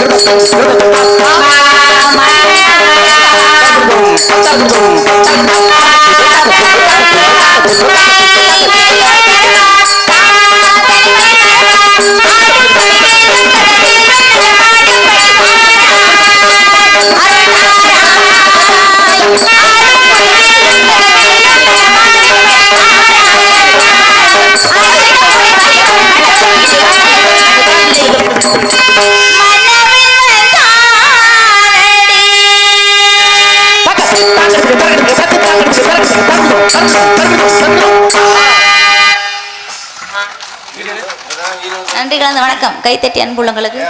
Ah! நன்றி கலந்த வணக்கம். கைத்தட்டி அன்புள்ளங்களுக்கு.